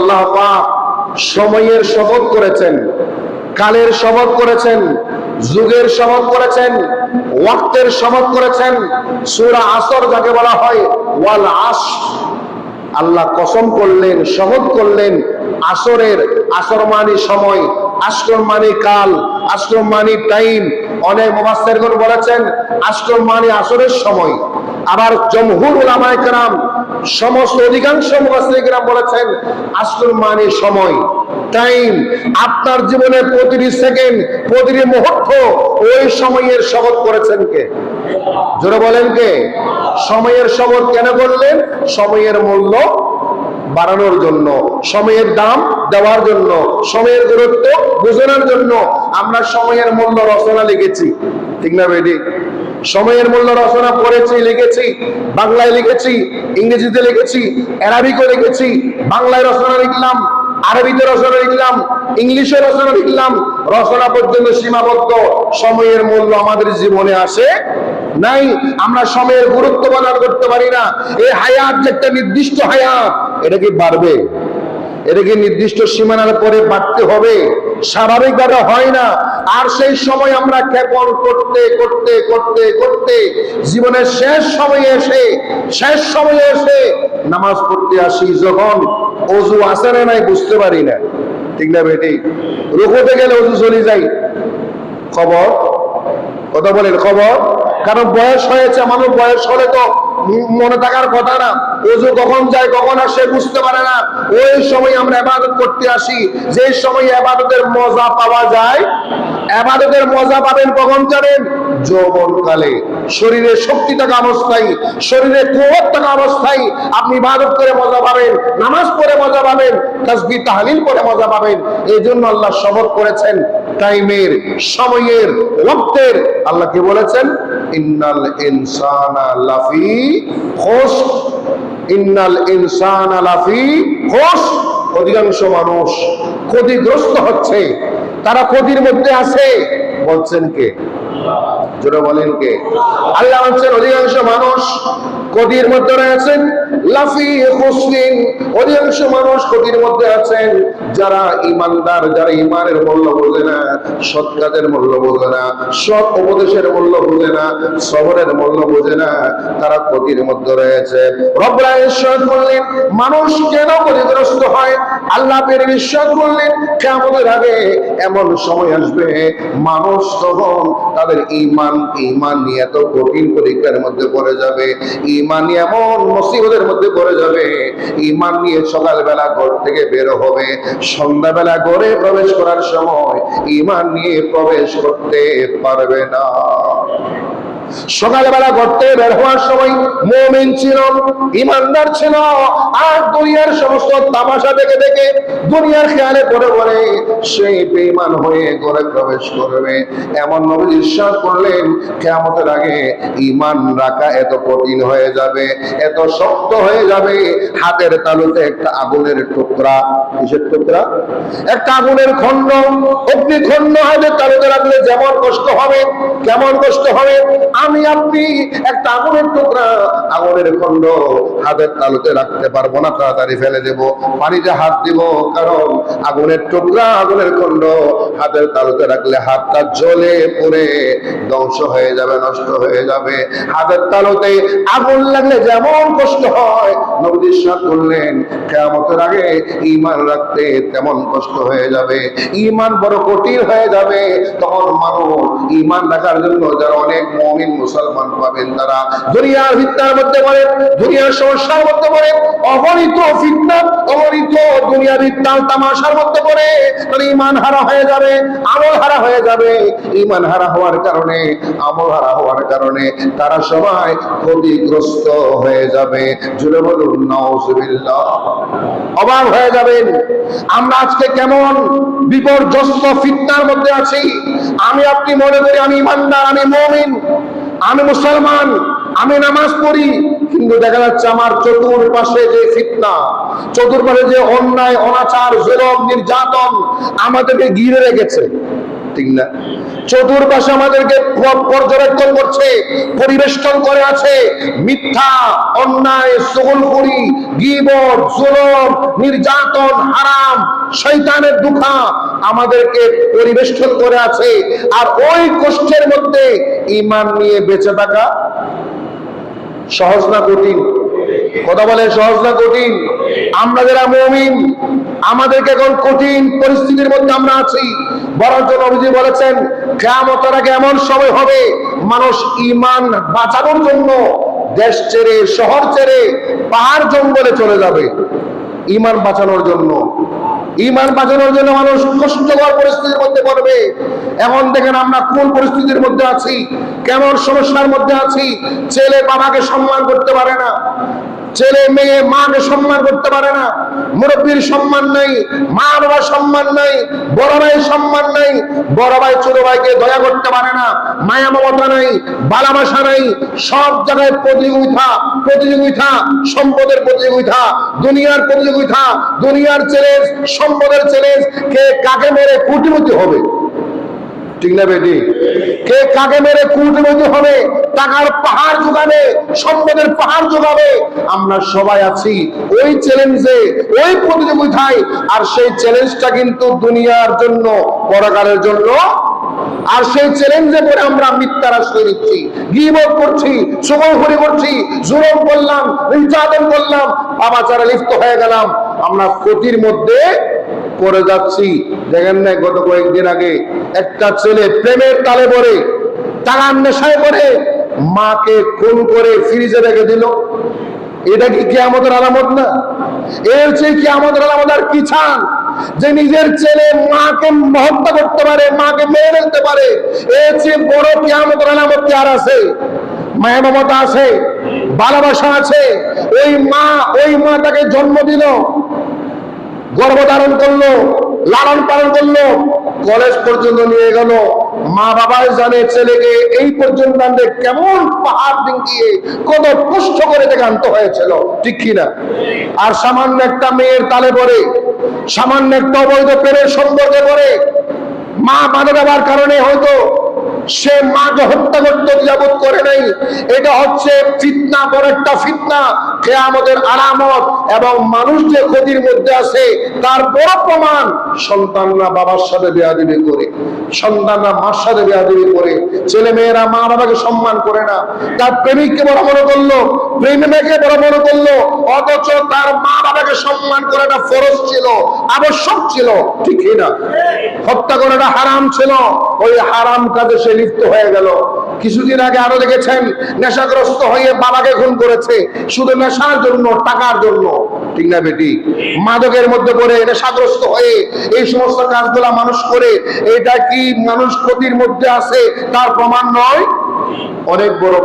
আল্লাহ পাক সময়ের শপথ করেছেন, কালের শপথ করেছেন, যুগের শপথ করেছেন, ওয়াক্তের শপথ করেছেন। সূরা আসর যাকে বলা হয়, ওয়াল আশ আল্লাহ কসম করলেন, শপথ করলেন, আসরের আসর মানি সময় আশ্রম মানি কাল আশ্রম মানি টাইম। অনেক মুফাসসিরগণ বলেছেন আশ্রম মানি আসরের সময়। আবার জমহুর উলামায়ে কেরাম সমস্ত অধিকাংশ মুফাসসিরগণ বলেছেন আশ্রম মানি সময়। টাইম আপনার জীবনে প্রতিটি সেকেন্ড প্রতিটি মুহূর্ত ওই সময়ের শপথ করেছেন কে? জোরে বলেন কে? সময়ের শপথ কেন করলেন? সময়ের মূল্য বাড়ানোর জন্য, সময়ের দাম দেওয়ার জন্য, সময়ের গুরুত্ব বোঝানোর জন্য আমরা সময়ের মূল্য রচনা লিখেছি। ঠিক না বেডি সময়ের মূল্য রচনা পড়েছি, লিখেছি, বাংলায় লিখেছি, ইংরেজিতে লিখেছি অ্যারাবিকও লিখেছি, বাংলায় রচনা লিখলাম, আরবিতে রচনা লিখলাম, ইংলিশে রচনা লিখলাম, রচনা পর্যন্ত সীমাবদ্ধ, সময়ের মূল্য আমাদের জীবনে আসে নাই। আমরা সময়ের গুরুত্ব প্রদান করতে পারি না। এই হায়াত যে একটা নির্দিষ্ট হায়াত, এটা কি বাড়বে? এটা কি নির্দিষ্ট সীমানার পরে বাড়তে হবে? স্বাভাবিকভাবে হয় না। আর সেই সময় আমরা ক্ষেপণ করতে করতে করতে করতে জীবনের শেষ সময়ে এসে, শেষ সময়ে এসে নামাজ পড়তে আসি যখন অজু আসে না নাই বুঝতে পারি না। ঠিক না বেটি? রুকোতে গেলে অজু চলে যাই খবর? কথা বলেন, খবর? কারণ বয়স হয়েছে, মানুষ বয়স হলে তো মনে থাকার কথা না। ওজু কখন যায়, কখন আসে বুঝতে পারে না। ওই সময় আমরা আবাদত করতে আসি। যে সময় আবাদতের মজা পাওয়া যায় আবাদতের মজা পাবেন কখন জানেন? শরীরে শক্তি থাকা অবস্থায়, শরীরে কুয়ত থাকা অবস্থায় আপনি করে মজা পাবেন, নামাজ পড়ে মজা পাবেন মজা পাবেন। এই জন্য আল্লাহ শপথ করেছেন টাইমের, সময়ের ওয়াক্তের আল্লাহ কি বলেছেন? ইন্নাল ইনসানা লাফি খোশ। ইন্নাল লাফি অধিকাংশ মানুষ ক্ষতিগ্রস্ত হচ্ছে, তারা ক্ষতির মধ্যে আছে। বলছেন কে? জোরে বলেন কে? আল্লাহ বলছেন অধিকাংশ মানুষ ক্ষতির মধ্যে রয়েছেন। লাফি মুসলিম, অধিকাংশ মানুষ ক্ষতির মধ্যে আছেন। যারা ইমানদার, যারা ইমানের মূল্য বোঝে না, সৎ কাজের মূল্য বোঝে না, সৎ উপদেশের মূল্য বোঝে না, সবরের মূল্য বোঝে না, তারা ক্ষতির মধ্যে রয়েছে। রব্রা ঈশ্বর বললেন মানুষ কেন ক্ষতিগ্রস্ত হয়? আল্লাহ পের বিশ্বাস করলেন কেমনের আগে এমন সময় আসবে, মানুষ তখন তাদের ইমান ইমান নিয়ে এত কঠিন পরীক্ষার মধ্যে পড়ে যাবে, ইমান এমন মুসিবতের মধ্যে পড়ে যাবে, ইমান নিয়ে সকালবেলা ঘর থেকে বের হবে, সন্ধ্যাবেলা ঘরে প্রবেশ করার সময় ইমান নিয়ে প্রবেশ করতে পারবে না। সকালবেলা করতে বের হওয়ার সময় মোমিন ছিল ইমানদার ছিল, আর দুনিয়ার সমস্ত তামাশা দেখে দেখে দুনিয়ার খেয়ালে পড়ে পড়ে সেই বেঈমান হয়ে ঘরে প্রবেশ করবে। এমন নবী বিশ্বাস করলেন কেমতের আগে ইমান রাখা এত কঠিন হয়ে যাবে, এত শক্ত হয়ে যাবে। হাতের তালুতে একটা আগুনের টুকরা। কিসের টুকরা? একটা আগুনের খণ্ড। অগ্নি খণ্ড হাতের তালুতে রাখলে যেমন কষ্ট হবে কেমন কষ্ট হবে। আমি আপনি একটা আগুনের টুকরা, আগুনের খণ্ড হাতের তালুতে রাখতে পারব না, তাড়াতাড়ি ফেলে দেব, পানিতে হাত দিব, কারণ আগুনের টুকরা, আগুনের খণ্ড হাতের তালুতে রাখলে হাতটা জ্বলে পড়ে, ধ্বংস হয়ে যাবে, নষ্ট হয়ে যাবে। হাতের তালুতে আগুন লাগলে যেমন কষ্ট হয় নবী সাথ করলেন কেমতের আগে ইমান রাখতে তেমন কষ্ট হয়ে যাবে। ইমান বড় কঠিন হয়ে যাবে। তখন মানুষ ইমান রাখার জন্য যারা অনেক মমিন মুসলমান পাবেন তারা। দুনিয়ার ভিত্তার মধ্যে পড়ে, দুনিয়ার সমস্যার মধ্যে পড়ে, অগণিত ফিতনা, অগণিত দুনিয়ার ভিত্তাল তামাশার মধ্যে পড়ে, তাহলে ইমান হারা হয়ে যাবে, আমল হারা হয়ে যাবে। ইমান হারা হওয়ার কারণে, আমল হারা হওয়ার কারণে তারা সবাই ক্ষতিগ্রস্ত হয়ে যাবে। জুড়ে বলুন, নাউজুবিল্লাহ। অবাক হয়ে যাবেন, আমরা আজকে কেমন বিপর্যস্ত ফিতনার মধ্যে আছি। আমি আপনি মনে করি আমি ইমানদার, আমি মমিন। আমি মুসলমান, আমি নামাজ পড়ি, কিন্তু দেখা যাচ্ছে আমার চতুর্পাশে যে ফিতনা, চতুর্পাশে যে অন্যায়, অনাচার জেরম নির্যাতন আমাদেরকে ঘিরে রেখেছে। ঠিক না। চতুর্পাশে আমাদেরকে পর্যবেক্ষণ করছে, পরিবেষ্টন করে আছে মিথ্যা, অন্যায় জুলম, নির্যাতন, হারাম শৈতানের আমাদেরকে পরিবেষ্টন করে আছে। আর ওই কষ্টের মধ্যে ইমান নিয়ে বেঁচে থাকা সহজ না কঠিন? কথা বলে সহজ না কঠিন? আমরা যারা মমিন আমাদেরকে এখন কঠিন পরিস্থিতির মধ্যে আমরা আছি। বলেছেন আগে এমন সময় হবে, মানুষ ইমান বাঁচানোর জন্য দেশ ছেড়ে, শহর ছেড়ে, পাহাড় জঙ্গলে চলে যাবে। ইমান বাঁচানোর জন্য। ইমান বাঁচানোর জন্য মানুষ কষ্টকর পরিস্থিতির মধ্যে পড়বে। এখন দেখেন আমরা কোন পরিস্থিতির মধ্যে আছি, কেমন সমস্যার মধ্যে আছি, ছেলে বাবাকে সম্মান করতে পারে না। ছেলে মেয়ে মাকে সম্মান করতে পারে না। মুরব্বীর সম্মান নাই মা বাবার সম্মান নাই, বড় ভাইয়ের সম্মান নাই, বড় ভাই, ছোট ভাইকে দয়া করতে পারে না। মায়া মমতা নাই, ভালোবাসা নাই, সব জায়গায় প্রতিযোগিতা প্রতিযোগিতা, সম্পদের প্রতিযোগিতা, দুনিয়ার প্রতিযোগিতা, দুনিয়ার চ্যালেঞ্জ সম্পদের চ্যালেঞ্জ কে কাকে মেরে কোটিপতি হবে? ঠিক না বেটি? কে কাকে মেরে কুটিপতি হবে? টাকার পাহাড় যোগাবে সম্পদের পাহাড় যোগাবে আমরা সবাই আছি ওই চ্যালেঞ্জে ওই প্রতিযোগিতায়। আর সেই চ্যালেঞ্জটা কিন্তু দুনিয়ার জন্য, পরকালের জন্য। আর সেই চ্যালেঞ্জে পরে আমরা মিথ্যার আশ্রয় দিচ্ছি, গিবত করছি সুগলখড়ি করছি, জুলম করলাম, নির্যাতন করলাম বাবাচারা লিপ্ত হয়ে গেলাম, আমরা ক্ষতির মধ্যে পড়ে যাচ্ছি। দেখেন না গত কয়েকদিন আগে একটা ছেলে প্রেমের তালে পরে টাকার নেশায় পড়ে, মাকে খুন করে ফ্রিজে রেখে দিল। এটা কি কেয়ামতের আলামত না? এর চেয়ে কি আমাদের আলামত আর কি চান যে নিজের ছেলে মাকে হত্যা করতে পারে, মাকে মেরে ফেলতে পারে, এর চেয়ে বড় কেয়ামতের আলামত কি আর আছে? মায়া মমতা আছে, ভালোবাসা আছে, ওই মা ওই মা তাকে জন্ম দিল। গর্ভধারণ করল, লালন পালন করল, কলেজ পর্যন্ত নিয়ে গেল। মা বাবাই জানে ছেলেকে এই পর্যন্ত কেমন পাহাড় ডিঙ্গিয়ে কত কষ্ট করে আনতে হয়েছিল, ঠিক কিনা? আর সামান্য একটা মেয়ের তালে পড়ে, সামান্য একটা অবৈধ প্রেমের সম্পর্কে পড়ে, মা বাধা দেওয়ার কারণে হয়তো সে মাকে হত্যা করতে যাবত করে নাই। এটা হচ্ছে ফিতনা, বড় একটা ফিতনা। কেয়ামতের আলামত এবং মানুষ যে ক্ষতির মধ্যে আছে, তার বড় প্রমাণ সন্তানরা বাবার সাথে বেয়াদিবি করে, সন্তানরা মার সাথে বেয়াদিবি করে ছেলে মেয়েরা মা বাবাকে সম্মান করে না। তার প্রেমিককে বড় মনে করল প্রেমিকাকে বড় মনে করল, অথচ তার মা বাবাকে সম্মান করাটা ফরজ ছিল, আবশ্যক ছিল ঠিক না। হত্যা করাটা হারাম ছিল, ওই হারাম কাজে সে লিপ্ত হয়ে গেল। কিছুদিন আগে আরও দেখেছেন, নেশাগ্রস্ত হয়ে বাবাকে খুন করেছে। শুধু নেশার জন্য, টাকার জন্য। ঠিক না বেটি? মাদকের মধ্যে পড়ে, নেশাগ্রস্ত হয়ে এই সমস্ত কাজগুলা মানুষ করে, এটা কি মানুষ ক্ষতির মধ্যে আছে? তার প্রমাণ নয়? অনেক বড়